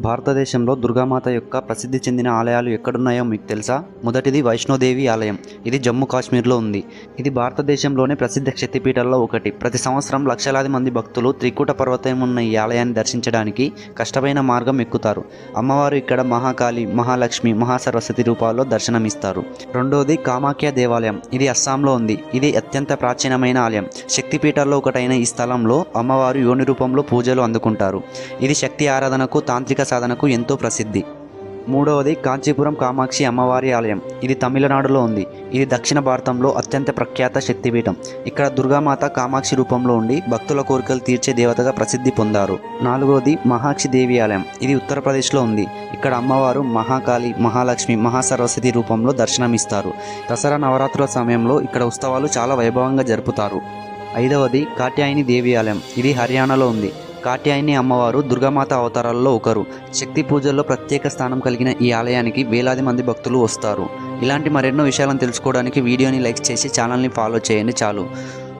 భారతదేశంలో దుర్గామాత యొక్క ప్రసిద్ధి చెందిన ఆలయాలు ఎక్కడున్నాయో మీకు తెలుసా? మొదటిది వైష్ణోదేవి ఆలయం. ఇది జమ్మూ కాశ్మీర్లో ఉంది. ఇది భారతదేశంలోనే ప్రసిద్ధ శక్తిపీఠాల్లో ఒకటి. ప్రతి సంవత్సరం లక్షలాది మంది భక్తులు త్రికూట పర్వతం ఉన్న ఈ ఆలయాన్ని దర్శించడానికి కష్టమైన మార్గం ఎక్కుతారు. అమ్మవారు ఇక్కడ మహాకాళి మహాలక్ష్మి మహాసరస్వతి రూపాల్లో దర్శనమిస్తారు. రెండోది కామాఖ్య దేవాలయం. ఇది అస్సాంలో ఉంది. ఇది అత్యంత ప్రాచీనమైన ఆలయం. శక్తిపీఠాల్లో ఒకటైన ఈ స్థలంలో అమ్మవారు యోని రూపంలో పూజలు అందుకుంటారు. ఇది శక్తి ఆరాధనకు తాంత్రిక సాధనకు ఎంతో ప్రసిద్ధి. మూడవది కాంచీపురం కామాక్షి అమ్మవారి ఆలయం. ఇది తమిళనాడులో ఉంది. ఇది దక్షిణ భారతంలో అత్యంత ప్రఖ్యాత శక్తిపీఠం. ఇక్కడ దుర్గామాత కామాక్షి రూపంలో ఉండి భక్తుల కోరికలు తీర్చే దేవతగా ప్రసిద్ధి పొందారు. నాలుగవది మహాక్షి దేవి ఆలయం. ఇది ఉత్తరప్రదేశ్లో ఉంది. ఇక్కడ అమ్మవారు మహాకాళి మహాలక్ష్మి మహాసరస్వతి రూపంలో దర్శనమిస్తారు. దసరా నవరాత్రుల సమయంలో ఇక్కడ ఉత్సవాలు చాలా వైభవంగా జరుపుతారు. ఐదవది కాట్యాయని దేవి ఆలయం. ఇది హర్యానాలో ఉంది. కాట్యాయని అమ్మవారు దుర్గామాత అవతారాల్లో ఒకరు. శక్తి పూజల్లో ప్రత్యేక స్థానం కలిగిన ఈ ఆలయానికి వేలాది మంది భక్తులు వస్తారు. ఇలాంటి మరెన్నో విషయాలను తెలుసుకోవడానికి వీడియోని లైక్ చేసి ఛానల్ని ఫాలో చేయండి చాలు.